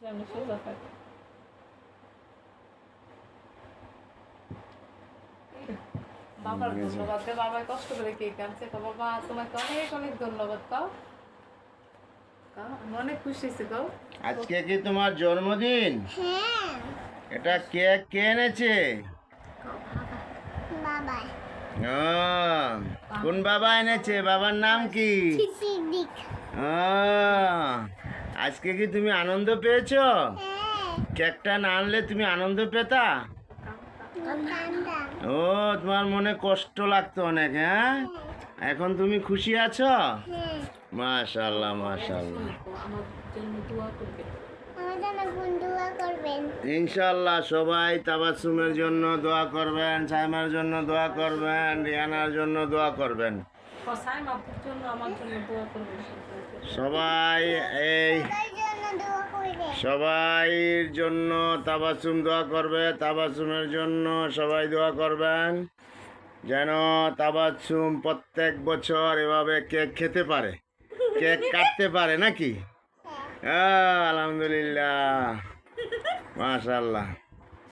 আমি সোজা থাক বাবার ধন্যবাদ দে, বাবা কষ্ট করে কেক আনছে তো বাবা তোমাকে অনেক অনেক ধন্যবাদ কাও অনেক খুশি হয়েছি কাও আজকে কি তোমার জন্মদিন? হ্যাঁ। এটা কেক কে এনেছে? বাবা কোন বাবা এনেছে? বাবার নাম কি? সিদ্দিক। আজকে কি তুমি আনন্দ পেয়েছ? হ্যাঁ। কেকটা না আনলে তুমি আনন্দ পেতা? ও তোমার মনে কষ্ট লাগতো অনেক হ্যাঁ? এখন তুমি খুশি আছো? হ্যাঁ। মাশাল্লাহ মাশাল্লাহ ইনশাল্লাহ সবাই তাবাসুমের জন্য দোয়া করবেন সাইমার জন্য দোয়া করবেন রিয়ানার জন্য দোয়া করবেন। সাইম আপুর জন্য আমার জন্য দোয়া করবে সবাই এই সবাইর জন্য তাবাসুম দোয়া করবে তাবাসুমের জন্য সবাই দোয়া করবেন যেন তাবাসুম প্রত্যেক বছর এভাবে কেক খেতে পারে। কেক কাটতে পারে নাকি? হ্যাঁ। আলহামদুলিল্লাহ। মাশাল্লাহ